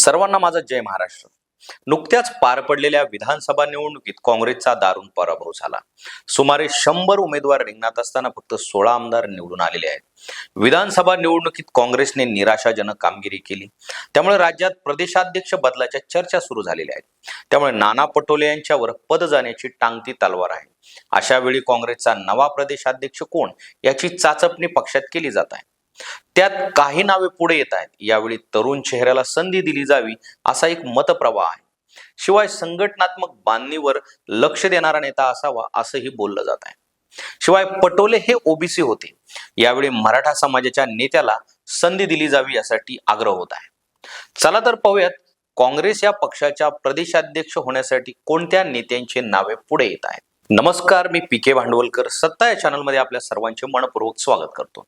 सर्वांना माझा जय महाराष्ट्र. नुकत्याच पार पडलेल्या विधानसभा निवडणुकीत काँग्रेसचा दारुण पराभव झाला. सुमारे शंभर उमेदवार रिंगणात असताना फक्त सोळा आमदार निवडून आलेले आहेत. विधानसभा निवडणुकीत काँग्रेसने निराशाजनक कामगिरी केली. त्यामुळे राज्यात प्रदेशाध्यक्ष बदलाच्या चर्चा सुरू झालेल्या आहेत. त्यामुळे नाना पटोले यांच्यावर पद जाण्याची टांगती तलवार आहे. अशा वेळी काँग्रेसचा नवा प्रदेशाध्यक्ष कोण याची चाचपणी पक्षात केली जात आहे. त्यात काही नावे पुढे येत आहेत. यावेळी तरुण चेहऱ्याला संधी दिली जावी असा एक मतप्रवाह आहे. शिवाय संघटनात्मक बांधणीवर लक्ष देणारा नेता असावा असंही बोललं जात आहे. शिवाय पटोले हे ओबीसी होते. यावेळी मराठा समाजाच्या नेत्याला संधी दिली जावी यासाठी आग्रह होत आहे. चला तर पाहूयात काँग्रेस या पक्षाच्या प्रदेशाध्यक्ष होण्यासाठी कोणत्या नेत्यांची नावे पुढे येत आहेत? नमस्कार मी पी के भांडवलकर सत्ता या चॅनलमध्ये आपल्या सर्वांचे मनपूर्वक स्वागत करतो.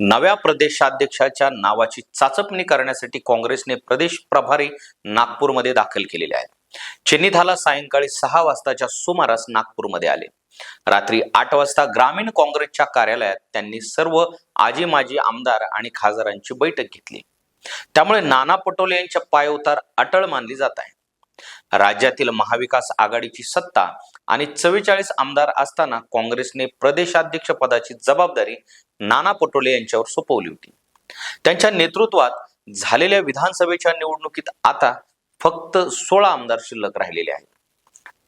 नव्या प्रदेशाध्यक्षाच्या नावाची चाचपणी करण्यासाठी काँग्रेसने प्रदेश प्रभारी नागपूरमध्ये दाखल केलेले आहेत. चेन्नीथाला सायंकाळी सहा वाजताच्या सुमारास नागपूरमध्ये आले. रात्री आठ वाजता ग्रामीण काँग्रेसच्या कार्यालयात त्यांनी सर्व आजी माजी आमदार आणि खासदारांची बैठक घेतली. त्यामुळे नाना पटोले यांच्या पायउतार अटळ मानली जात आहे. राज्यातील महाविकास आघाडीची सत्ता आणि चव्वेचाळीस आमदार असताना काँग्रेसने प्रदेशाध्यक्ष पदाची जबाबदारी नाना पटोले यांच्यावर सोपवली होती. त्यांच्या नेतृत्वात झालेल्या विधानसभेच्या निवडणुकीत आता फक्त सोळा आमदार शिल्लक राहिलेले आहेत.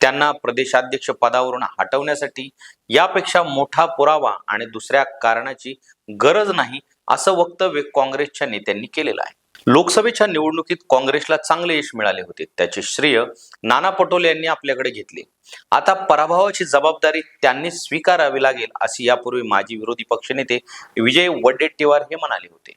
त्यांना प्रदेशाध्यक्ष पदावरून हटवण्यासाठी यापेक्षा मोठा पुरावा आणि दुसऱ्या कारणाची गरज नाही असं वक्तव्य काँग्रेसच्या नेत्यांनी केलेलं आहे. लोकसभेच्या निवडणुकीत काँग्रेसला चांगले यश मिळाले होते. त्याचे श्रेय नाना पटोले यांनी आपल्याकडे घेतले. आता पराभवाची जबाबदारी त्यांनी स्वीकारावी लागेल असे यापूर्वी माजी विरोधी पक्षनेते विजय वडेट्टीवार हे म्हणाले होते.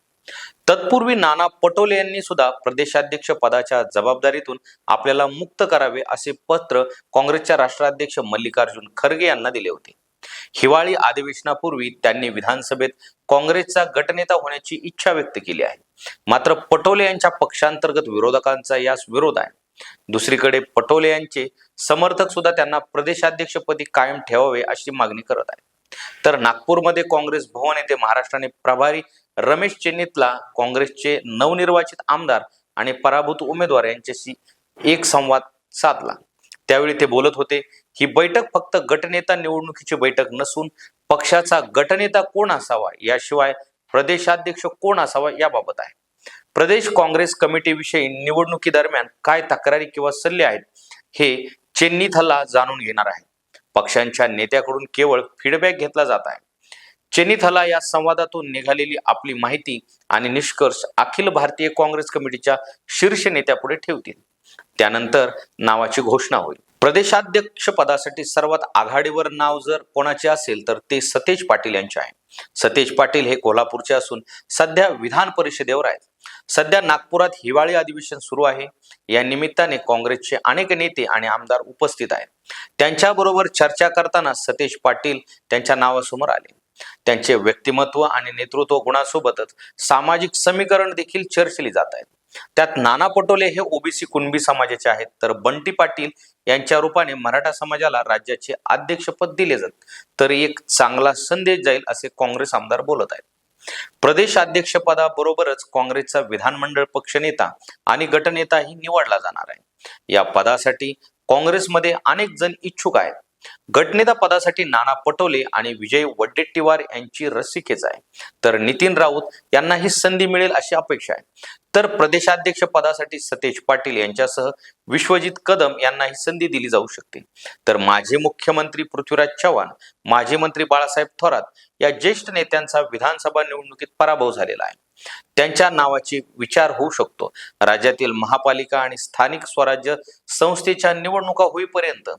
तत्पूर्वी नाना पटोले यांनी सुद्धा प्रदेशाध्यक्ष पदाच्या जबाबदारीतून आपल्याला मुक्त करावे असे पत्र काँग्रेसच्या राष्ट्राध्यक्ष मल्लिकार्जुन खरगे यांना दिले होते. हिवाळी अधिवेशनापूर्वी त्यांनी विधानसभेत काँग्रेसचा गटनेता होण्याची इच्छा व्यक्त केली आहे. मात्र पटोले यांच्या पक्षांतर्गत विरोधकांचा यास विरोध आहे. दुसरीकडे पटोले यांचे समर्थक सुद्धा त्यांना प्रदेशाध्यक्षपदी कायम ठेवावे अशी मागणी करत आहेत. तर नागपूरमध्ये काँग्रेस भवन येथे महाराष्ट्राने प्रभारी रमेश चेन्नीतला काँग्रेसचे नवनिर्वाचित आमदार आणि पराभूत उमेदवार यांच्याशी एक संवाद साधला. त्यावेळी ते बोलत होते ही बैठक फक्त गटनेता निवडणुकीची बैठक नसून पक्षाचा गटनेता कोण असावा याशिवाय प्रदेशाध्यक्ष कोण असावा याबाबत आहे. प्रदेश काँग्रेस कमिटीविषयी निवडणुकीदरम्यान काय तक्रारी किंवा सल्ले आहेत हे चेन्नीथला जाणून घेणार आहे. पक्षांच्या नेत्याकडून केवळ फीडबॅक घेतला जात आहे. चेन्नीथला या संवादातून निघालेली आपली माहिती आणि निष्कर्ष अखिल भारतीय काँग्रेस कमिटीच्या शीर्ष नेत्यापुढे ठेवतील. त्यानंतर नावाची घोषणा होईल. प्रदेशाध्यक्ष पदासाठी सर्वात आघाडीवर नाव जर कोणाचे असेल तर ते सतेज पाटील यांचे आहे. सतेज पाटील हे कोल्हापूरचे असून सध्या विधान परिषदेवर आहेत. सध्या नागपुरात हिवाळी अधिवेशन सुरू आहे. या निमित्ताने काँग्रेसचे अनेक नेते आणि आमदार उपस्थित आहेत. त्यांच्याबरोबर चर्चा करताना सतेज पाटील त्यांच्या नावासमोर आले. त्यांचे व्यक्तिमत्व आणि नेतृत्व गुणासोबतच सामाजिक समीकरण देखील चर्चिली जात आहेत. त्यात नाना पटोले हे ओबीसी कुणबी समाजाचे आहेत. तर बंटी पाटील यांच्या रूपाने मराठा समाजाला राज्याचे अध्यक्षपद दिले जात. तर एक चांगला संदेश जाईल असे काँग्रेस आमदार बोलत आहेत. प्रदेश अध्यक्षपदाबरोबरच काँग्रेसचा विधानमंडळ पक्षनेता आणि गटनेताही निवडला जाणार आहे. या पदासाठी काँग्रेसमध्ये अनेक जण इच्छुक आहेत. गटनेता पदासाठी नाना पटोले आणि विजय वडेट्टीवार यांची रस्सीखेच आहे. तर नितीन राऊत यांना ही संधी मिळेल अशी अपेक्षा आहे. तर प्रदेशाध्यक्ष पदासाठी सतेज पाटील यांच्यासह विश्वजित कदम यांना ही संधी दिली जाऊ शकते. तर माजी मुख्यमंत्री पृथ्वीराज चव्हाण माजी मंत्री बाळासाहेब थोरात या ज्येष्ठ नेत्यांचा विधानसभा निवडणुकीत पराभव झालेला आहे. त्यांच्या नावाची विचार होऊ शकतो. राज्यातील महापालिका आणि स्थानिक स्वराज्य संस्थेच्या निवडणुका होईपर्यंत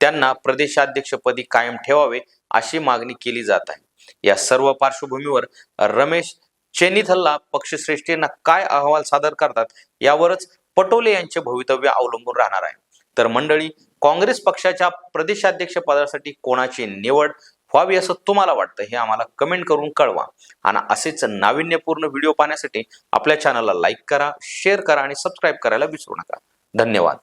त्यांना प्रदेशाध्यक्षपदी कायम ठेवावे अशी मागणी केली जात आहे. या सर्व पार्श्वभूमीवर रमेश चेनिथलला पक्षश्रेष्ठींना काय अहवाल सादर करतात यावरच पटोले यांचे भवितव्य अवलंबून राहणार आहे. तर मंडळी काँग्रेस पक्षाच्या प्रदेशाध्यक्ष पदासाठी कोणाची निवड व्हावी असं तुम्हाला वाटतं हे आम्हाला कमेंट करून कळवा. आणि असेच नाविन्यपूर्ण व्हिडिओ पाहण्यासाठी आपल्या चॅनलला लाईक करा शेअर करा आणि सबस्क्राईब करायला विसरू नका. धन्यवाद.